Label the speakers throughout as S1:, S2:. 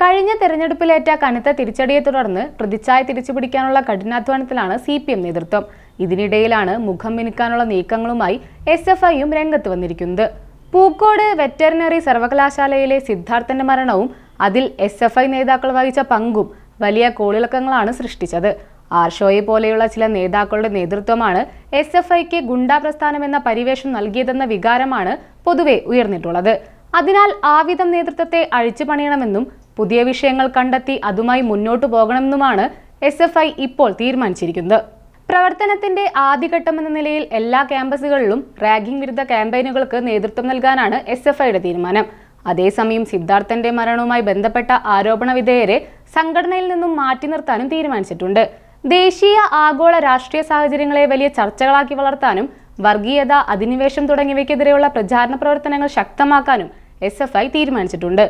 S1: കഴിഞ്ഞ തെരഞ്ഞെടുപ്പിലേറ്റ കനത്ത തിരിച്ചടിയെ തുടർന്ന് പ്രതിച്ഛായ തിരിച്ചുപിടിക്കാനുള്ള കഠിനാധ്വാനത്തിലാണ് സി പി എം നേതൃത്വം. ഇതിനിടയിലാണ് മുഖം മിനുക്കാനുള്ള നീക്കങ്ങളുമായി എസ് എഫ് ഐയും രംഗത്ത് വന്നിരിക്കുന്നത്. പൂക്കോട് വെറ്ററിനറി സർവകലാശാലയിലെ സിദ്ധാർത്ഥന്റെ മരണവും അതിൽ എസ് എഫ് ഐ നേതാക്കൾ വഹിച്ച പങ്കും വലിയ കോളിളക്കങ്ങളാണ് സൃഷ്ടിച്ചത്. ആർഷോയെ പോലെയുള്ള ചില നേതാക്കളുടെ നേതൃത്വമാണ് എസ് എഫ് ഐക്ക് ഗുണ്ടാ പ്രസ്ഥാനം എന്ന പരിവേഷം നൽകിയതെന്ന വികാരമാണ് പൊതുവെ ഉയർന്നിട്ടുള്ളത്. അതിനാൽ ആവിധം നേതൃത്വത്തെ അഴിച്ചു പണിയണമെന്നും പുതിയ വിഷയങ്ങൾ കണ്ടെത്തി അതുമായി മുന്നോട്ടു പോകണമെന്നുമാണ് എസ് എഫ് ഐ ഇപ്പോൾ തീരുമാനിച്ചിരിക്കുന്നത്. പ്രവർത്തനത്തിന്റെ ആദ്യഘട്ടമെന്ന നിലയിൽ എല്ലാ ക്യാമ്പസുകളിലും റാഗിംഗ് വിരുദ്ധ ക്യാമ്പയിനുകൾക്ക് നേതൃത്വം നൽകാനാണ് എസ് എഫ് ഐയുടെ തീരുമാനം. അതേസമയം സിദ്ധാർത്ഥന്റെ മരണവുമായി ബന്ധപ്പെട്ട ആരോപണ വിധേയരെ സംഘടനയിൽ നിന്നും മാറ്റി നിർത്താനും തീരുമാനിച്ചിട്ടുണ്ട്. ദേശീയ ആഗോള രാഷ്ട്രീയ സാഹചര്യങ്ങളെ വലിയ ചർച്ചകളാക്കി വളർത്താനും വർഗീയത അധിനിവേശം തുടങ്ങിയവയ്ക്കെതിരെയുള്ള പ്രചാരണ പ്രവർത്തനങ്ങൾ ശക്തമാക്കാനും എസ് തീരുമാനിച്ചിട്ടുണ്ട്.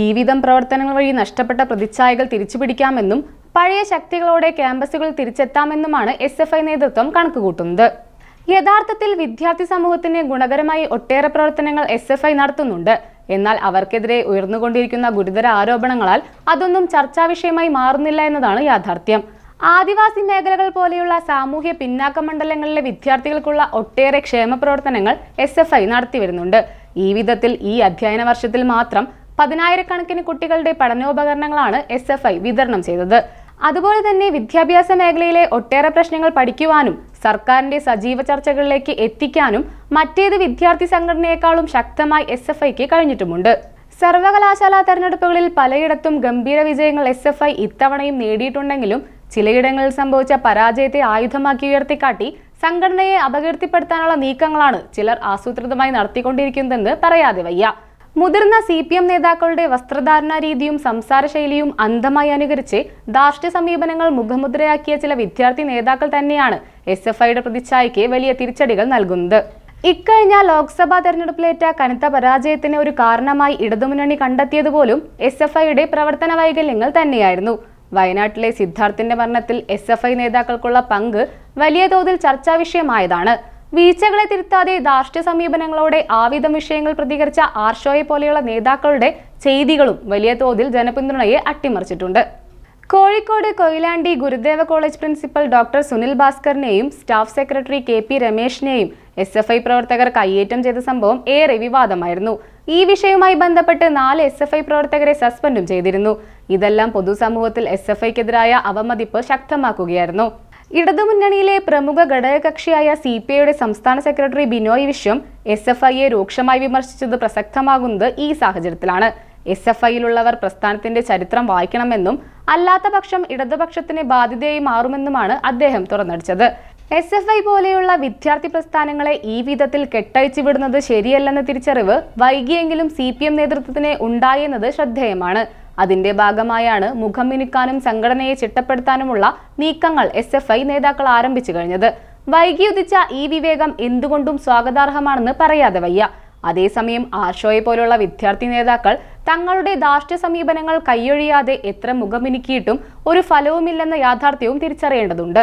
S1: ഈ വിധം പ്രവർത്തനങ്ങൾ വഴി നഷ്ടപ്പെട്ട പ്രതിച്ഛായകൾ തിരിച്ചുപിടിക്കാമെന്നും പഴയ ശക്തികളോടെ ക്യാമ്പസുകൾ തിരിച്ചെത്താമെന്നുമാണ് എസ് എഫ് ഐ നേതൃത്വം കണക്കുകൂട്ടുന്നത്. യഥാർത്ഥത്തിൽ വിദ്യാർത്ഥി സമൂഹത്തിന് ഗുണകരമായി ഒട്ടേറെ പ്രവർത്തനങ്ങൾ എസ് എഫ് ഐ നടത്തുന്നുണ്ട്. എന്നാൽ അവർക്കെതിരെ ഉയർന്നുകൊണ്ടിരിക്കുന്ന ഗുരുതര ആരോപണങ്ങളാൽ അതൊന്നും ചർച്ചാ വിഷയമായി മാറുന്നില്ല എന്നതാണ് യാഥാർത്ഥ്യം. ആദിവാസി മേഖലകൾ പോലെയുള്ള സാമൂഹ്യ പിന്നാക്ക മണ്ഡലങ്ങളിലെ വിദ്യാർത്ഥികൾക്കുള്ള ഒട്ടേറെ ക്ഷേമ പ്രവർത്തനങ്ങൾ എസ് എഫ് ഐ നടത്തിവരുന്നുണ്ട്. ഈ വിധത്തിൽ ഈ അധ്യയന വർഷത്തിൽ മാത്രം പതിനായിരക്കണക്കിന് കുട്ടികളുടെ പഠനോപകരണങ്ങളാണ് എസ് എഫ് ഐ വിതരണം ചെയ്തത്. അതുപോലെ തന്നെ വിദ്യാഭ്യാസ മേഖലയിലെ ഒട്ടേറെ പ്രശ്നങ്ങൾ പഠിക്കുവാനും സർക്കാരിന്റെ സജീവ ചർച്ചകളിലേക്ക് എത്തിക്കാനും മറ്റേത് വിദ്യാർത്ഥി സംഘടനയെക്കാളും ശക്തമായി എസ് എഫ് ഐക്ക് കഴിഞ്ഞിട്ടുമുണ്ട്. സർവകലാശാല തെരഞ്ഞെടുപ്പുകളിൽ പലയിടത്തും ഗംഭീര വിജയങ്ങൾ എസ് എഫ് ഐ ഇത്തവണയും നേടിയിട്ടുണ്ടെങ്കിലും ചിലയിടങ്ങളിൽ സംഭവിച്ച പരാജയത്തെ ആയുധമാക്കി ഉയർത്തിക്കാട്ടി സംഘടനയെ അപകീർത്തിപ്പെടുത്താനുള്ള നീക്കങ്ങളാണ് ചിലർ ആസൂത്രിതമായി നടത്തിക്കൊണ്ടിരിക്കുന്നതെന്ന് പറയാതെ വയ്യ. മുതിർന്ന സി പി എം നേതാക്കളുടെ വസ്ത്രധാരണ രീതിയും സംസാര ശൈലിയും അന്ധമായി അനുകരിച്ച് ധാർഷ്ട്യ സമീപനങ്ങൾ മുഖമുദ്രയാക്കിയ ചില വിദ്യാർത്ഥി നേതാക്കൾ തന്നെയാണ് എസ് എഫ് ഐയുടെ പ്രതിച്ഛായയ്ക്ക് വലിയ തിരിച്ചടികൾ നൽകുന്നത്. ഇക്കഴിഞ്ഞ ലോക്സഭാ തെരഞ്ഞെടുപ്പിലേറ്റ കനത്ത പരാജയത്തിന് ഒരു കാരണമായി ഇടതുമുന്നണി കണ്ടെത്തിയതുപോലും എസ് എഫ് ഐയുടെ പ്രവർത്തന വൈകല്യങ്ങൾ തന്നെയായിരുന്നു. വയനാട്ടിലെ സിദ്ധാർത്ഥിന്റെ മരണത്തിൽ എസ് എഫ് ഐ നേതാക്കൾക്കുള്ള പങ്ക് വലിയ തോതിൽ ചർച്ചാ വിഷയമായതാണ്. വീഴ്ചകളെ തിരുത്താതെ ധാർഷ്ട്യ സമീപനങ്ങളോടെ ആവിധം വിഷയങ്ങൾ പ്രതികരിച്ച ആർഷോയെ പോലെയുള്ള നേതാക്കളുടെ ചെയ്തികളും വലിയ തോതിൽ ജനപിന്തുണയെ അട്ടിമറിച്ചിട്ടുണ്ട്. Kozhikode Koyilandy Gurudeva college principal doctor Sunil ഭാസ്കറിനെയും staff secretary K P രമേശിനെയും എസ് എഫ് ഐ പ്രവർത്തകർ കയ്യേറ്റം ചെയ്ത സംഭവം ഏറെ വിവാദമായിരുന്നു. ഈ വിഷയവുമായി ബന്ധപ്പെട്ട് നാല് എസ് എഫ് ഐ പ്രവർത്തകരെ സസ്പെൻഡും ചെയ്തിരുന്നു. ഇതെല്ലാം പൊതുസമൂഹത്തിൽ എസ് എഫ് ഐക്കെതിരായ അവമതിപ്പ് ശക്തമാക്കുകയായിരുന്നു. ഇടതുമുന്നണിയിലെ പ്രമുഖ ഘടകകക്ഷിയായ സി പി ഐയുടെ സംസ്ഥാന secretary Binoy Viswam S F ഐയെ രൂക്ഷമായി വിമർശിച്ചത് പ്രസക്തമാകുന്നത് ഈ സാഹചര്യത്തിലാണ്. എസ് എഫ് ഐയിലുള്ളവർ പ്രസ്ഥാനത്തിന്റെ ചരിത്രം വായിക്കണമെന്നും അല്ലാത്ത പക്ഷം ഇടതുപക്ഷത്തിന് ബാധ്യതയായി മാറുമെന്നുമാണ് അദ്ദേഹം തുറന്നടിച്ചത്. എസ് എഫ് ഐ പോലെയുള്ള വിദ്യാർത്ഥി പ്രസ്ഥാനങ്ങളെ ഈ വിധത്തിൽ കെട്ടഴിച്ചു വിടുന്നത് ശരിയല്ലെന്ന തിരിച്ചറിവ് വൈകിയെങ്കിലും സി പി എം നേതൃത്വത്തിന് ഉണ്ടായെന്നത് ശ്രദ്ധേയമാണ്. അതിന്റെ ഭാഗമായാണ് മുഖം മിനുക്കാനും സംഘടനയെ ചിട്ടപ്പെടുത്താനുമുള്ള നീക്കങ്ങൾ എസ് എഫ് ഐ നേതാക്കൾ ആരംഭിച്ചു കഴിഞ്ഞത്. വൈകി ഉദിച്ച ഈ വിവേകം എന്തുകൊണ്ടും സ്വാഗതാർഹമാണെന്ന് പറയാതെ വയ്യ. അതേസമയം ആഷോയെ പോലുള്ള വിദ്യാർത്ഥി നേതാക്കൾ തങ്ങളുടെ ധാർഷ്ട്യ സമീപനങ്ങൾ കൈയൊഴിയാതെ എത്ര മുഖമിനുക്കിയിട്ടും ഒരു ഫലവുമില്ലെന്ന യാഥാർത്ഥ്യവും തിരിച്ചറിയേണ്ടതുണ്ട്.